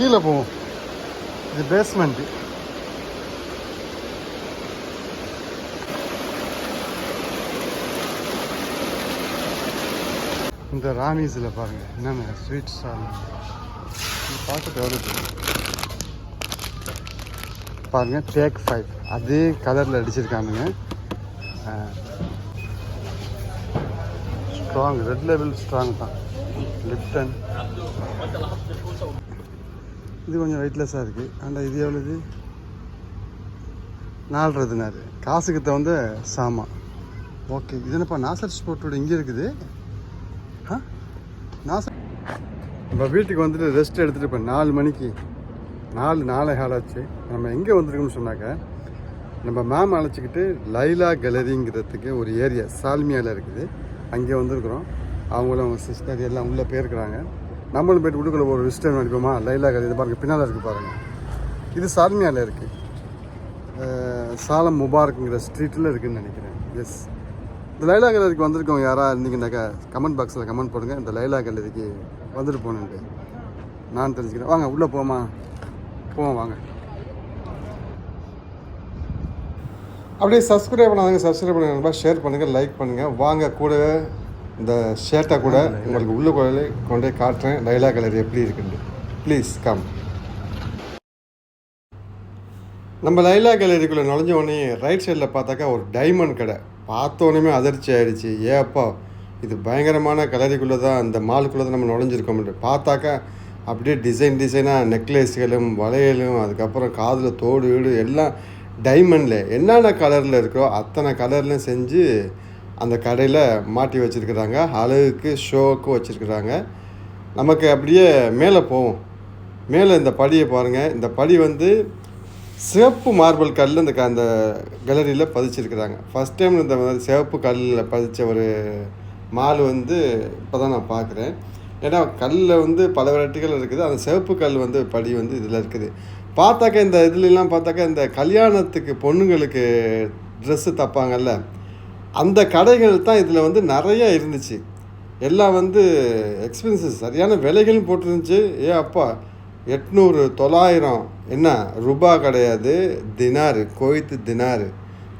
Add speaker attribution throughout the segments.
Speaker 1: கீழே போவோம். இது பேஸ்மெண்ட்டு இந்த ராணிஸில் பாருங்க என்னென்ன ஸ்வீட் ஸ்டால் பார்க்க எவ்வளோ பாருங்க டேக் ஃபைவ் அதே கலரில் அடிச்சிருக்கானுங்க. ஸ்ட்ராங் ரெட் லெவல் ஸ்ட்ராங் தான். லிப்டன் இது கொஞ்சம் வெயிட்லெஸ்ஸாக இருக்குது ஆனால் இது எவ்வளோது நாலரை தினார் காசுக்கு தகுந்த சாமான். ஓகே இது என்னப்பா நாசர் ஸ்போர்ட்டோட இங்கே இருக்குது? ஆ நாசர் நம்ம வீட்டுக்கு வந்துட்டு ரெஸ்ட் எடுத்துகிட்டு இப்போ நாலு மணிக்கு நாலு நாளை ஆளாச்சு நம்ம எங்கே வந்திருக்கோம்னு சொன்னாக்க நம்ம மேம் அழைச்சிக்கிட்டு லைலா கேலரிங்கிறதுக்கு ஒரு ஏரியா சால்மியாவில் இருக்குது. அங்கே வந்திருக்கிறோம். அவங்களும் அவங்க சிஸ்டர் எல்லாம் உள்ளே போயிருக்கிறாங்க. நம்மளும் போயிட்டு உள்ளுக்குள்ள ஒரு விசிட்டர் அனுப்போமா லைலாக இது பாருங்கள் பின்னால் இருக்குது பாருங்கள் இது சார்மியாவில் இருக்குது சாலம் முபாரக்குங்கிற ஸ்ட்ரீட்டில் இருக்குதுன்னு நினைக்கிறேன். எஸ் இந்த லைலா கேலரிக்கு வந்திருக்கவங்க யாராக இருந்தீங்கன்னாக்கா கமெண்ட் பாக்ஸில் கமெண்ட் பண்ணுங்கள் இந்த லைலா கேலரிக்கு வந்துட்டு போகணுன்ட்டு நான் தெரிஞ்சுக்கிறேன். வாங்க உள்ளே போமா? போவோம் வாங்க. அப்படியே சப்ஸ்கிரைப் பண்ணாதவங்க சப்ஸ்கிரைப் பண்ணுங்க ஷேர் பண்ணுங்கள் லைக் பண்ணுங்கள் வாங்க கூட இந்த ஷேர்ட்டை கூட உங்களுக்கு உள்ள கொண்டு கொண்டு போய் காட்டுறேன் லைலா கலர் எப்படி இருக்குன்னு. ப்ளீஸ் கம் நம்ம லைலா கேலரிக்குள்ளே நுழைஞ்ச உடனே ரைட் சைடில் பார்த்தாக்கா ஒரு டைமண்ட் கடை. பார்த்தோன்னே அதிர்ச்சி ஆயிடுச்சு. ஏப்பா இது பயங்கரமான கலரிக்குள்ளே தான் அந்த மாலுக்குள்ளே தான் நம்ம நுழைஞ்சிருக்கோம் பார்த்தாக்கா அப்படியே டிசைன் டிசைனாக நெக்லஸ்களும் வளையலும் அதுக்கப்புறம் காதில் தோடு வீடு எல்லாம் டைமண்டில் என்னென்ன கலரில் இருக்கோ அத்தனை கலர்லையும் செஞ்சு அந்த கடையில் மாட்டி வச்சுருக்குறாங்க. அழகுக்கு ஷோவுக்கு வச்சுருக்குறாங்க. நமக்கு அப்படியே மேலே போவோம். மேலே இந்த படியை பாருங்கள் இந்த படி வந்து சிவப்பு மார்பிள் கல் இந்த க அந்த கேலரியில் பதிச்சிருக்கிறாங்க. ஃபஸ்ட் டைம் இந்த மாதிரி சிவப்பு கல்லில் பதித்த ஒரு மால் வந்து இப்போ தான் நான் பார்க்குறேன் ஏன்னா கல்லில் வந்து பல வெரைட்டிகள் இருக்குது. அந்த சிவப்பு கல் வந்து படி வந்து இதில் இருக்குது. பார்த்தாக்க இந்த இதுலலாம் பார்த்தாக்க இந்த கல்யாணத்துக்கு பொண்ணுங்களுக்கு ட்ரெஸ்ஸு தப்பாங்கல்ல. அந்த கடைகள் தான் இதில் வந்து நிறையா இருந்துச்சு. எல்லாம் வந்து எக்ஸ்பென்சஸ் சரியான விலைகளும் போட்டிருந்துச்சு. ஏ அப்பா எட்நூறு தொள்ளாயிரம் என்ன? ரூபா கிடையாது. தினாரு கோயத்து தினாரு.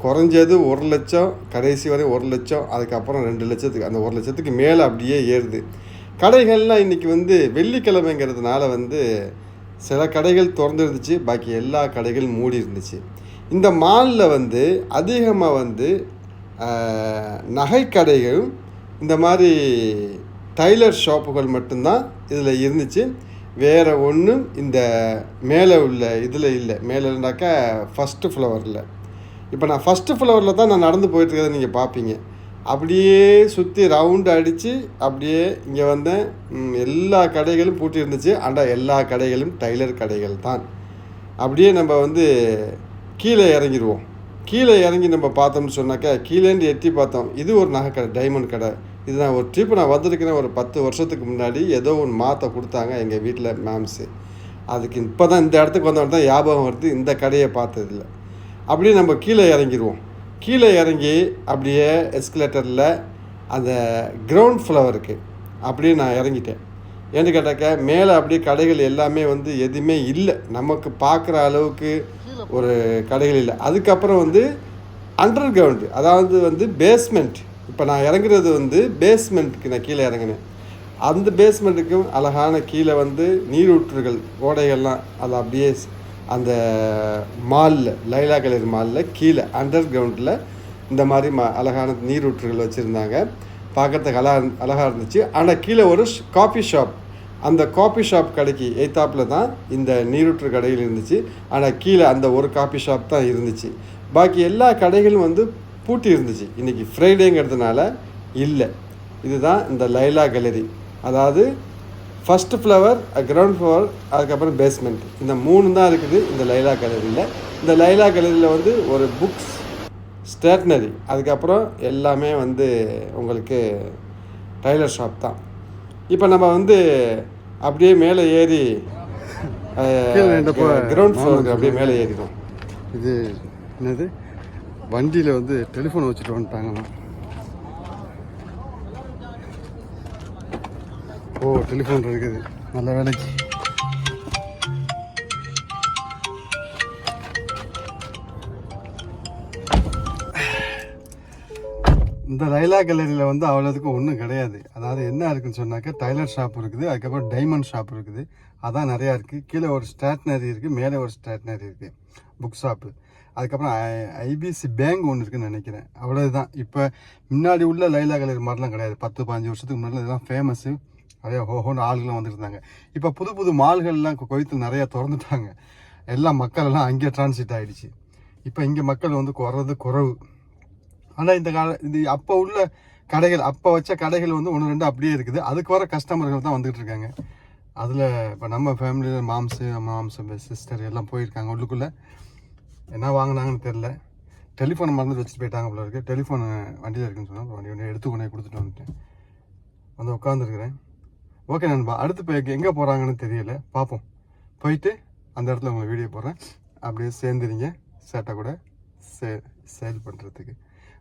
Speaker 1: குறைஞ்சது ஒரு லட்சம் கடைசி வரை ஒரு லட்சம் அதுக்கப்புறம் ரெண்டு லட்சத்துக்கு அந்த ஒரு லட்சத்துக்கு மேலே அப்படியே ஏறுது. கடைகள்லாம் இன்றைக்கி வந்து வெள்ளிக்கிழமைங்கிறதுனால வந்து சில கடைகள் திறந்துருந்துச்சு. பாக்கி எல்லா கடைகளும் மூடி இருந்துச்சு இந்த மாலில் வந்து அதிகமாக வந்து நகைக்கடைகள் இந்த மாதிரி டைலர் ஷாப்புகள் மட்டும்தான் இதில் இருந்துச்சு. வேறு ஒன்றும் இந்த மேலே உள்ள இதில் இல்லை. மேலே ஃபஸ்ட்டு ஃப்ளவரில் இப்போ நான் ஃபஸ்ட்டு ஃப்ளவரில் தான் நான் நடந்து போயிட்டுருக்கதை நீங்கள் பார்ப்பீங்க. அப்படியே சுற்றி ரவுண்டு அடித்து அப்படியே இங்கே வந்தேன் எல்லா கடைகளும் பூட்டி இருந்துச்சு ஆனால் எல்லா கடைகளும் டைலர் கடைகள் தான். அப்படியே நம்ம வந்து கீழே இறங்கிடுவோம். கீழே இறங்கி நம்ம பார்த்தோம்னு சொன்னாக்கா கீழேந்து எட்டி பார்த்தோம். இது ஒரு நகை கடை டைமண்ட் கடை. இது நான் ஒரு ட்ரிப்பு நான் வந்திருக்கிறேன். ஒரு பத்து வருஷத்துக்கு முன்னாடி ஏதோ ஒன்று மாற்ற கொடுத்தாங்க எங்கள் வீட்டில் மேம்ஸு அதுக்கு இப்போ தான் இந்த இடத்துக்கு வந்தவொடனே தான் ஞாபகம் வருது இந்த கடையை பார்த்ததில்ல. அப்படியே நம்ம கீழே இறங்கிடுவோம் கீழே இறங்கி அப்படியே எஸ்கலேட்டரில் அந்த கிரவுண்ட் ஃப்ளவருக்கு அப்படியே நான் இறங்கிட்டேன். ஏன்னு கேட்டாக்கா மேலே அப்படியே கடைகள் எல்லாமே வந்து எதுவுமே இல்லை. நமக்கு பார்க்குற அளவுக்கு ஒரு கடைகள் இல்லை. அதுக்கப்புறம் வந்து அண்டர் கிரவுண்டு அதாவது வந்து பேஸ்மெண்ட் இப்போ நான் இறங்குறது வந்து பேஸ்மெண்ட்டுக்கு நான் கீழே இறங்கினேன். அந்த பேஸ்மெண்ட்டுக்கும் அழகான கீழே வந்து நீரூற்றுகள் ஓடைகள்லாம் அது அப்படியே அந்த மாலில் லைலா கலர் மாலில் கீழே அண்டர் கிரவுண்டில் இந்த மாதிரி ம அழகான நீரூற்றுகள் வச்சுருந்தாங்க. பார்க்குறதுக்கு அழகா அழகாக இருந்துச்சு. ஆனால் கீழே ஒரு காஃபி ஷாப் அந்த காஃபி ஷாப் கடைக்கு எய்த்தாப்பில் தான் இந்த நீரூற்று கடையில் இருந்துச்சு. ஆனால் கீழே அந்த ஒரு காஃபி ஷாப் தான் இருந்துச்சு. பாக்கி எல்லா கடைகளும் வந்து பூட்டி இருந்துச்சு. இன்றைக்கி ஃப்ரைடேங்கிறதுனால இல்லை. இதுதான் இந்த லைலா கேலரி அதாவது ஃபஸ்ட்டு ஃப்ளவர் கிரவுண்ட் ஃப்ளவர் அதுக்கப்புறம் பேஸ்மெண்ட் இந்த மூணு தான் இருக்குது இந்த லைலா கேலரியில் இந்த லைலா கேலரியில் வந்து ஒரு புக்ஸ் ஸ்டேட்னரி அதுக்கப்புறம் எல்லாமே வந்து உங்களுக்கு டைலர் ஷாப் தான். இப்போ நம்ம வந்து அப்படியே மேலே ஏறி கிரவுண்ட் ஃப்ளோருக்கு அப்படியே மேலே ஏறிடும் இது என்னது? வண்டியில் வந்து டெலிஃபோன் வச்சுட்டு வந்துட்டாங்கண்ணா ஓ டெலிஃபோன் இருக்குது. நல்ல வேலைக்கு.
Speaker 2: இந்த லைலா கேலரியில் வந்து அவ்வளோதுக்கு ஒன்றும் கிடையாது. அதாவது என்ன இருக்குன்னு சொன்னாக்கா டைலர் ஷாப் இருக்குது அதுக்கப்புறம் டைமண்ட் ஷாப் இருக்குது. அதான் நிறையா இருக்குது கீழே ஒரு ஸ்டேட்னரி இருக்குது மேலே ஒரு ஸ்டேட்னரி இருக்குது புக் ஷாப்பு அதுக்கப்புறம் ஐபிசி பேங்க் ஒன்று இருக்குன்னு நினைக்கிறேன். அவ்வளோதான் இப்போ முன்னாடி உள்ள லைலா கேலரி மாதிரிலாம் கிடையாது. பத்து பதினஞ்சு வருஷத்துக்கு முன்னாடி இதெல்லாம் ஃபேமஸ்ஸு நிறையா ஹோஹோன்னு ஆளுகளும் வந்துருந்தாங்க. இப்போ புது புது மால்கள்லாம் கோயத்தில் நிறையா திறந்துட்டாங்க. எல்லா மக்கள் எல்லாம் அங்கேயே டிரான்சிட் ஆகிடுச்சு இப்போ இங்கே மக்கள் வந்து குறது குறவு. ஆனால் இந்த கால இது அப்போ உள்ள கடைகள் அப்போ வச்ச கடைகள் வந்து ஒன்று ரெண்டு அப்படியே இருக்குது. அதுக்கு வர கஸ்டமர்கள் தான் வந்துகிட்டு இருக்காங்க. அதில் இப்போ நம்ம ஃபேமிலியில் மாம்ஸு மாம்ஸ் சிஸ்டர் எல்லாம் போயிருக்காங்க உள்ளுக்குள்ளே. என்ன வாங்கினாங்கன்னு தெரில டெலிஃபோனை மறந்து வச்சுட்டு போயிட்டாங்க போல இருக்குது டெலிஃபோன் வண்டியில் இருக்குன்னு சொன்னால் வண்டி வண்டி எடுத்து கொண்டே கொடுத்துட்டு வந்துட்டேன். வந்து உட்காந்துருக்குறேன் ஓகே நண்பா அடுத்து இப்போ எங்கே போகிறாங்கன்னு தெரியல. பார்ப்போம் போயிட்டு அந்த இடத்துல உங்களை வீடியோ போடுறேன். அப்படியே சேர்ந்துருங்க. சேட்டை கூட சே சேல் பண்ணுறதுக்கு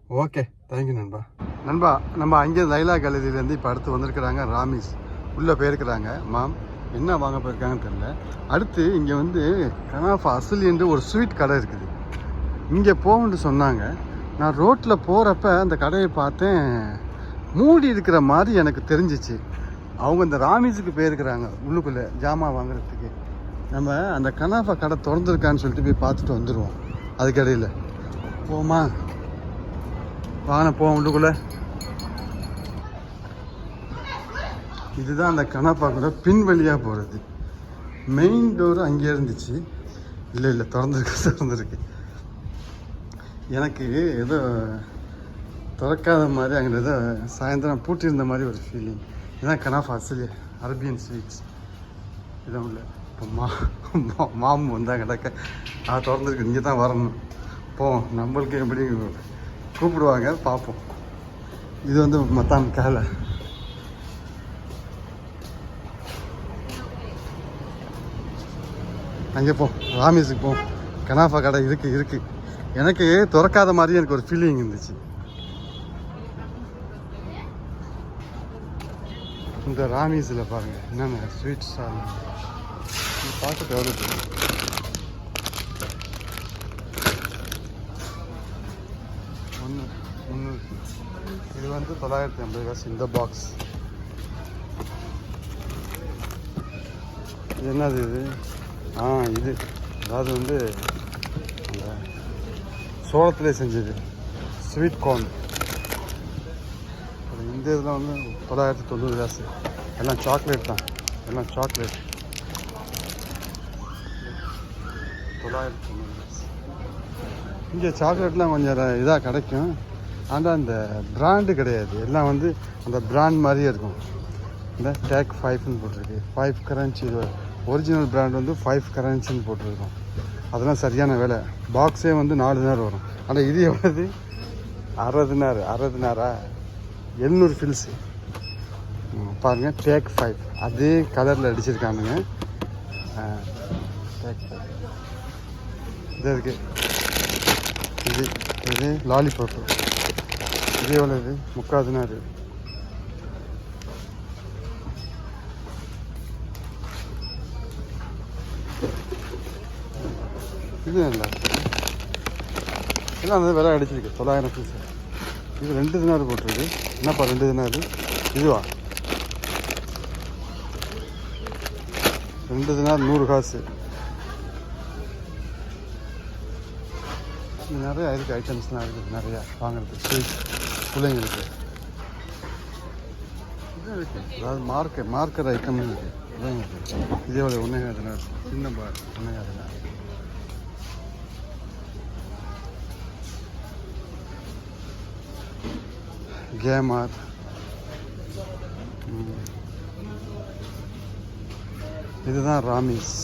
Speaker 2: ஓகே தேங்க்யூ நண்பா. நண்பா நம்ம அங்கே லைலா கல்லூரியிலேருந்து இப்போ அடுத்து வந்திருக்கிறாங்க ராமிஸ் உள்ளே போயிருக்கிறாங்க மாம் என்ன வாங்க போயிருக்காங்கன்னு தெரில அடுத்து இங்கே வந்து கனாஃபா அசல் என்று ஒரு ஸ்வீட் கடை இருக்குது. இங்கே போகணுன்னு சொன்னாங்க. நான் ரோட்டில் போகிறப்ப அந்த கடையை பார்த்தேன். மூடி இருக்கிற மாதிரி எனக்கு தெரிஞ்சிச்சு. அவங்க இந்த ராமிஸுக்கு போயிருக்கிறாங்க உள்ளுக்குள்ளே ஜாமான் வாங்குறதுக்கு. நம்ம அந்த கனாஃபா கடை திறந்துருக்கான்னு சொல்லிட்டு போய் பார்த்துட்டு வந்துடுவோம் அதுக்கடையில் போமா வாங்க போவோம் உள்ளுக்குள்ளே. இதுதான் அந்த கனாஃபா கூட பின் வழியாக போகிறது மெயின் டோர் அங்கே இருந்துச்சு. இல்லை இல்லை திறந்துருக்கு திறந்துருக்கு. எனக்கு ஏதோ திறக்காத மாதிரி அங்கே ஏதோ சாயந்தரம் பூட்டியிருந்த மாதிரி ஒரு ஃபீலிங் இதுதான் கனாஃபா அசலி அரபியன் ஸ்வீட்ஸ் இதான் உள்ள. இப்போ மா மா- மாமு வந்தாங்க கிடக்க நான் திறந்துருக்கு. இங்கே தான் வரணும். போவோம். நம்மளுக்கு எப்படி கூப்பிடுவாங்க பார்ப்போம். இது வந்து மத்தான் கேலை அங்கே போ ராமேஸுக்கு போ. கனாஃபா கடை இருக்குது இருக்குது எனக்கு திறக்காத மாதிரி எனக்கு ஒரு ஃபீலிங் இருந்துச்சு. இந்த ராமீஸில் பாருங்கள் என்னென்ன ஸ்வீட் ஸ்டால் பார்த்துட்டு எவ்வளோ தெரியும் ஒன்று முந்நூறு இது வந்து தொள்ளாயிரத்தி ஐம்பது காசு இந்த பாக்ஸ் இது என்னது இது? ஆ இது. அதாவது வந்து அந்த சோளத்திலே செஞ்சது. ஸ்வீட் கார்ன் இந்த இதில் வந்து தொள்ளாயிரத்தி தொண்ணூறு காசு எல்லாம் சாக்லேட் தான். எல்லாம் சாக்லேட் தொள்ளாயிரத்தி தொண்ணூறு காசு இங்கே சாக்லேட்லாம் கொஞ்சம் இதாக கிடைக்கும். ஆனால் அந்த பிராண்டு கிடையாது. எல்லாம் வந்து அந்த பிராண்ட் மாதிரியே இருக்கும். இந்த டேக் ஃபைவ்னு போட்டிருக்கு. ஃபைவ் கரன்சி ஒரிஜினல் பிராண்ட் வந்து ஃபைவ் கரன்சின்னு போட்டிருக்கோம். அதெல்லாம் சரியான வேலை. பாக்ஸே வந்து நாலு நேரம் வரும். ஆனால் இது எவ்வளவு? அறுபது நேரம் அறுபது நேரா எழுநூறு ஃபில்ஸு பாருங்கள் டேக் ஃபைவ் அதே கலரில் அடிச்சிருக்கானுங்க. டேக் ஃபைவ் இது இருக்குது இது இது லாலிபாப்பு இது முக்காது இது. முக்கால் இது நல்லா எல்லாம் அந்த விலை அடிச்சிருக்கு தொள்ளாயிரம் பீஸ் இது ரெண்டு தினார் போட்டிருக்கு. என்னப்பா ரெண்டு தினார் இதுவா? ரெண்டு தினார் நூறு காசு. நிறையா நிறைய இருக்குது ஐட்டம்ஸ்லாம் இருக்குது நிறையா வாங்குறதுக்கு. ஸ்வீட்ஸ் பிள்ளைங்களுக்கு. அதாவது மார்க்கர் மார்க்கர் ஐட்டம் இருக்குது இதான் இதே ஒரு ஒன்றே தினார் சின்ன பார் ஒன்றே கேமர் இதுதான் ராமிஸ்.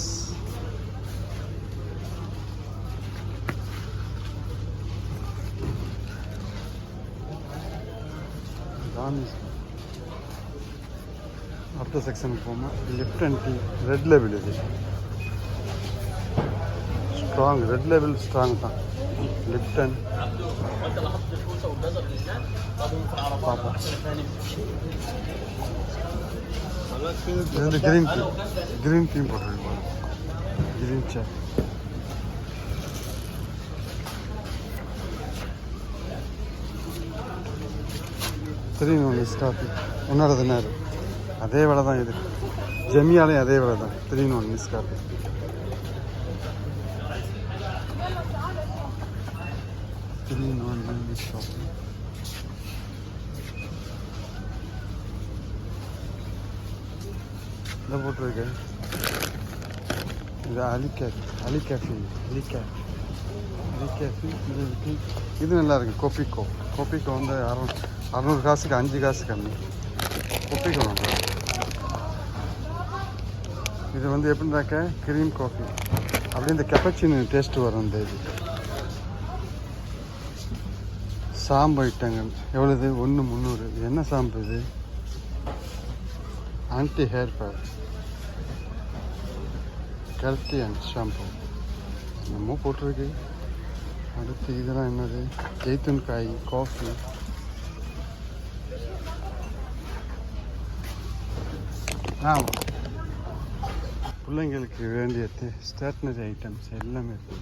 Speaker 2: ராமிஸ் அடுத்த செக்ஷனுக்கு போமா left and tea red level இது ஸ்ட்ராங் ரெட் லெவல் ஸ்ட்ராங் தான் லெஃப்ட் அண்ட் பார்ப்போம் இது வந்து கிரீன் டீ கிரீன் டீ போட்டிருக்கோம் கிரீன் சே த்ரீ ஒன் மிஸ் காஃபி உன்னோட அதே விலை தான் இது. ஜெமியாலையும் அதே விலை தான். Three one miss coffee three one miss coffee இதை போட்டிருக்கு. இது அலி கேஃபி அலி கேஃபி அலி கேஃபி அலி கேஃபி இது இது நல்லா இருக்கு. கொப்பிக்கோ கொப்பிக்கோ வந்து அறு அறநூறு காசுக்கு அஞ்சு காசு கம்மி கொப்பிக்கோ வந்து இது வந்து எப்படின்னாக்க க்ரீம் காஃபி அப்படியே இந்த கெப்பச்சின் டேஸ்ட் வரும் இந்த இது சாம்பு ஐட்டங்கள். எவ்வளவு ஒன்று முந்நூறு. இது என்ன சாம்பு இது? Anti hair fall healthy and shampoo என்னமோ போட்டிருக்கு. அடுத்து இதெல்லாம் என்னது? ஜெய்தூன் காய் காஃபி ஆ பிள்ளைங்களுக்கு வேண்டிய ஸ்டேஷ்னரி ஐட்டம்ஸ் எல்லாமே இருக்கு.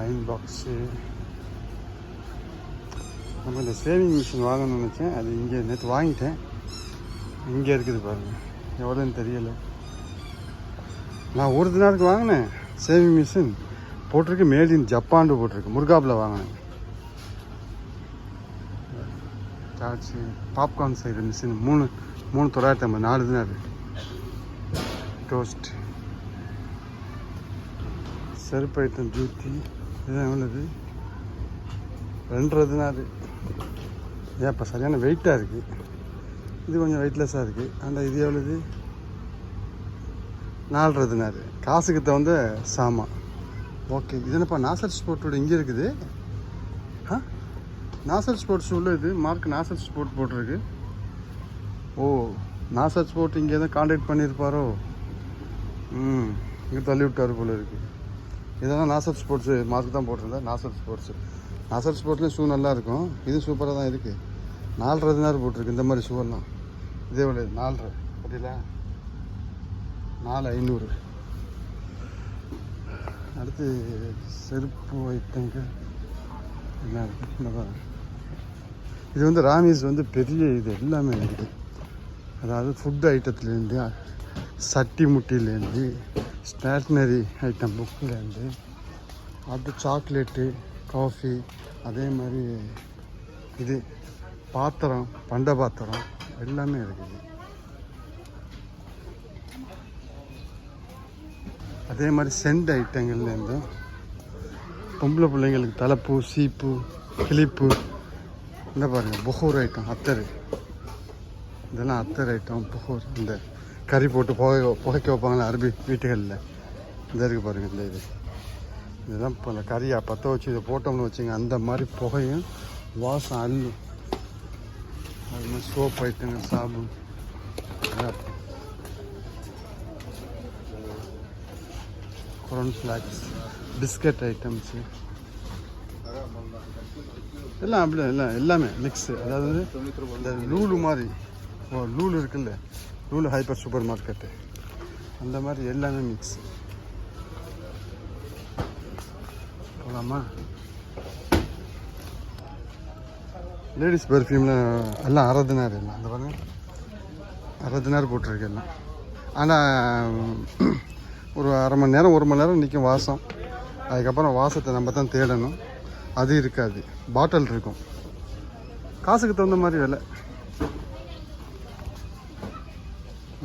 Speaker 2: அயன் பாக்ஸு நம்ம இந்த சேவிங் மிஷின் வாங்கணும்னு நினச்சேன். அது இங்கே நேற்று வாங்கிட்டேன். இங்கே இருக்குது பாருங்கள் எவ்வளோன்னு தெரியலை. நான் ஒரு தினாருக்கு வாங்கினேன். சேவிங் மிஷின் போட்டிருக்கு. மேட் இன் ஜப்பான் போட்டிருக்கு. முருகாப்பில் வாங்கினேன். சார்ஜ் பாப்கார்ன் செய்கிற மிஷின் மூணு மூணு தொள்ளாயிரத்தி ஐம்பது நாலு தினாரு. டோஸ்ட் செருப்பு ஐட்டம் ஜூத்தி இதுதான் எவ்வளவு? ரெண்டரை அது ஏன் இப்போ சரியான வெயிட்டாக இருக்குது இது கொஞ்சம் வெயிட்லெஸ்ஸாக இருக்குது அந்த இது எவ்வளோது நாலரை தினாரு காசுக்கு தகுந்த சாமான் ஓகே இது என்னப்பா நாசர் ஸ்போர்ட்டோட இங்கே இருக்குது? ஆ? நாசர் ஸ்போர்ட்ஸ் உள்ள இது மார்க் நாசர் ஸ்போர்ட் போட்டிருக்கு. ஓ நாசர் ஸ்போர்ட் இங்கே தான் காண்டாக்ட் பண்ணியிருப்பாரோ? ம் இங்கே தள்ளி விட்டார் போல இருக்குது இதெல்லாம் நாசர் ஸ்போர்ட்ஸு மார்க் தான் போட்டிருந்தேன் நாசர் ஸ்போர்ட்ஸு அசல் ஸ்போர்ட்லேயும் ஷூ நல்லா இருக்கும். இது சூப்பராக தான் இருக்குது நாலரை தினார் போட்டிருக்கு இந்த மாதிரி ஷூவெல்லாம் இதே விலை நாலரை. பார்த்தீங்களா நாலு ஐநூறு. அடுத்து செருப்பு ஐட்டங்கள். என்ன இருக்குது இது வந்து ராமீஸ் வந்து பெரிய இது எல்லாமே இருக்குது. அதாவது ஃபுட் ஐட்டத்துலேருந்து சட்டி முட்டிலேருந்து ஸ்டேஷ்னரி ஐட்டம் புக்கிலேருந்து அடுத்து சாக்லேட்டு காஃபி அதே மாதிரி இது பாத்திரம் பண்ட பாத்திரம் எல்லாமே இருக்குது. அதே மாதிரி சென்ட் ஐட்டங்கள்லேருந்து பொம்பளை பிள்ளைங்களுக்கு தலைப்பூ சீப்பு கிளிப்பு. இந்த பாருங்கள் புகூர் ஐட்டம் அத்தர். இதெல்லாம் அத்தர் ஐட்டம் புகூர். இந்த கறி போட்டு புகை புகைக்க வைப்பாங்களே அரபி வீட்டுகளில். இந்த இருக்குது பாருங்கள் இந்த இது. இதெல்லாம் இப்போ இந்த கறியை பற்ற வச்சு இதை போட்டோம்னு வச்சுங்க அந்த மாதிரி புகையும் வாசம் அள்ளும் அது மாதிரி சோப் ஐட்டங்கள் சாபு குரன் ஃப்ளாக்ஸ் பிஸ்கட் ஐட்டம்ஸு. எல்லாம் அப்படி எல்லாம் எல்லாமே மிக்ஸு அதாவது இந்த லூலு மாதிரி ஓ லூலு இருக்குல்ல லூலு ஹைப்பர் சூப்பர் மார்க்கெட்டு அந்த மாதிரி எல்லாமே மிக்ஸ் போகலாமா லேடிஸ் பெர்ஃப்யூமில் எல்லாம் அரை எல்லாம். அந்த பாருங்க. அரை போட்டிருக்கு எல்லாம். ஆனால் ஒரு அரை மணி நேரம் ஒரு மணி நேரம் நிற்கும் வாசம். அதுக்கப்புறம் வாசத்தை நம்ம தான் தேடணும். அது இருக்காது. பாட்டில் இருக்கும். காசுக்கு தகுந்த மாதிரி விலை.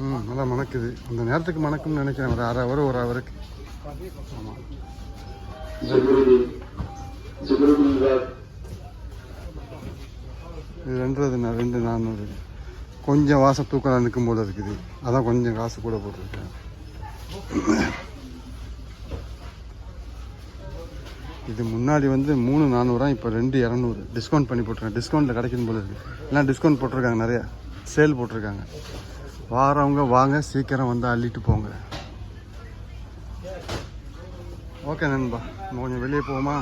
Speaker 2: ம் நல்லா மணக்குது. அந்த நேரத்துக்கு மணக்கும்னு நினைக்கிறேன். ஒரு அரை ஹவர் ஒரு ஹவருக்கு ஆமாம் இது ரெண்டு ரெண்டு நானூறு. கொஞ்சம் வாசம் தூக்கலாம் நிற்கும் போல இருக்குது. அதான் கொஞ்சம் காசு கூட போட்டிருக்கேன். இது முன்னாடி வந்து மூணு நானூறா இப்போ ரெண்டு இரநூறு. டிஸ்கவுண்ட் பண்ணி போட்டிருக்காங்க டிஸ்கவுண்ட்டில் கிடைக்கும் போல இருக்குது எல்லாம் டிஸ்கவுண்ட் போட்டிருக்காங்க நிறையா. சேல் போட்டிருக்காங்க. வாரவங்க வாங்க சீக்கிரம் வந்து அள்ளிட்டு போங்க. ஓகே நண்பா நம்ம கொஞ்சம் வெளியே போவோமா?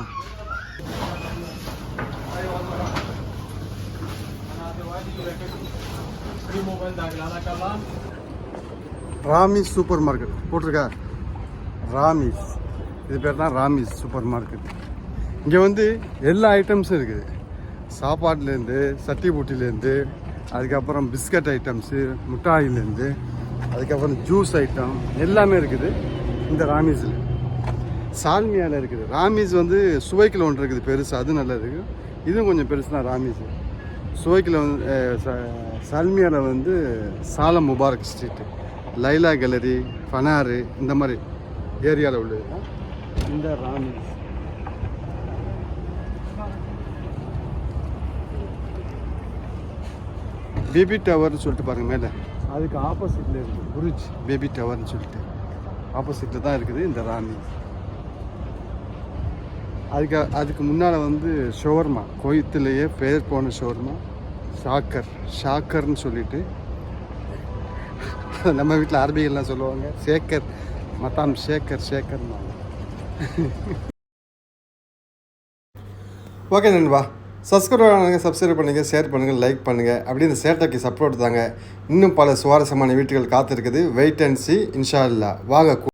Speaker 2: ராமிஸ் சூப்பர் மார்க்கெட் போட்டிருக்கா? ராமிஸ் இது பேர் தான் ராமிஸ் சூப்பர் மார்க்கெட். இங்கே வந்து எல்லா ஐட்டம்ஸும் இருக்குது. சாப்பாட்டுலேருந்து சட்டி பூட்டிலேருந்து அதுக்கப்புறம் பிஸ்கட் ஐட்டம்ஸு மிட்டாயிலேருந்து அதுக்கப்புறம் ஜூஸ் ஐட்டம் எல்லாமே இருக்குது இந்த ராமிஸில். சால்மியாவில் இருக்குது. ராமீஸ் வந்து சுவைக்கில் ஒன்று இருக்குது பெருசு அது நல்லா இருக்குது இதுவும் கொஞ்சம் பெருசு தான் ராமீஸ். சுவைக்கில் வந்து ச- சால்மியாவில் வந்து Salem Mubarak street. Laila gallery Fanar இந்த மாதிரி ஏரியாவில் உள்ளது தான் இந்த ராமிஸ். பேபி டவர்னு சொல்லிட்டு பாருங்கள் மேலே. அதுக்கு ஆப்போசிட்டில் இருக்குது புரிஜ் பேபி டவர்னு சொல்லிட்டு. ஆப்போசிட்டில் தான் இருக்குது இந்த ராமி அதுக்கு அதுக்கு முன்னால் வந்து ஷோர்மா கோயத்துலேயே பேர் போன ஷோர்மா ஷாக்கர் ஷாக்கர்னு சொல்லிட்டு. நம்ம வீட்டில் அரபிகள்லாம் சொல்லுவாங்க சேக்கர் மத்தாம் ஷேக்கர் ஷேக்கர்மா ஓகே நண்பா சப்ஸ்கிரைப் பண்ணுங்கள் சப்ஸ்கிரைப் பண்ணுங்கள் ஷேர் பண்ணுங்கள் லைக் பண்ணுங்கள் அப்படி இந்த சேட்டைக்கு சப்போர்ட் தாங்க இன்னும் பல சுவாரஸ்யமான வீட்டுகள் காத்திருக்குது. வெயிட் அண்ட் சி இன்ஷா இல்லா வாங்க